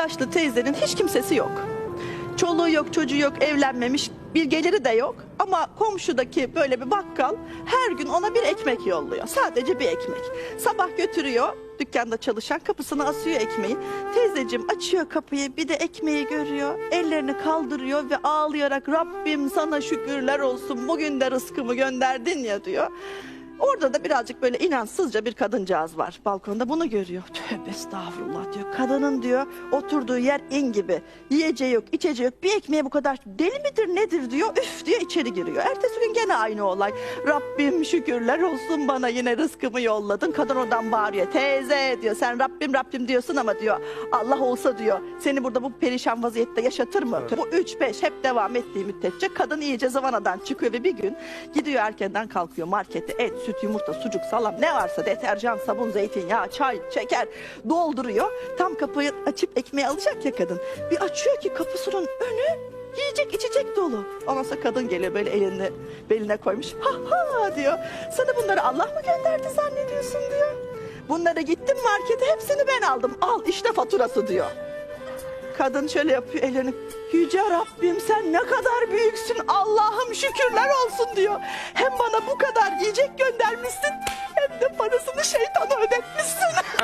yaşlı teyzenin hiç kimsesi yok. Çoluğu yok, çocuğu yok, evlenmemiş, bir geliri de yok. Ama komşudaki böyle bir bakkal her gün ona bir ekmek yolluyor. Sadece bir ekmek. Sabah götürüyor, dükkanda çalışan kapısına asıyor ekmeği. Teyzeciğim açıyor kapıyı, bir de ekmeği görüyor. Ellerini kaldırıyor ve ağlayarak Rabbim sana şükürler olsun bugün de rızkımı gönderdin ya diyor. Orada da birazcık böyle inançsızca bir kadıncağız var. Balkonda bunu görüyor. Tövbe estağfurullah diyor. Kadının diyor oturduğu yer in gibi. Yiyeceği yok, içeceği yok. Bir ekmeğe bu kadar deli midir nedir diyor. Üf diyor içeri giriyor. Ertesi gün gene aynı olay. Rabbim şükürler olsun bana yine rızkımı yolladın. Kadın oradan bağırıyor. Teyze diyor sen Rabbim Rabbim diyorsun ama diyor Allah olsa diyor seni burada bu perişan vaziyette yaşatır mı? Bu 3-5 hep devam ettiği müddetçe kadın iyice zıvanadan çıkıyor ve bir gün gidiyor erkenden kalkıyor markete et, süt, yumurta, sucuk, salam ne varsa deterjan, sabun, zeytinyağı, çay, şeker dolduruyor. Tam kapıyı açıp ekmeği alacak ya kadın. Bir açıyor ki kapısının önü yiyecek içecek dolu. Ondan sonra kadın geliyor böyle elini beline koymuş. Ha ha diyor. Sana bunları Allah mı gönderdi zannediyorsun diyor. Bunları gittim markete hepsini ben aldım. Al işte faturası diyor. Kadın şöyle yapıyor ellerini. Yüce Rabbim sen ne kadar büyüksün Allah'ım şükürler olsun diyor. Hem bana bu kadar yiyecek vermişsin. Hem de parasını şeytana ödetmişsin.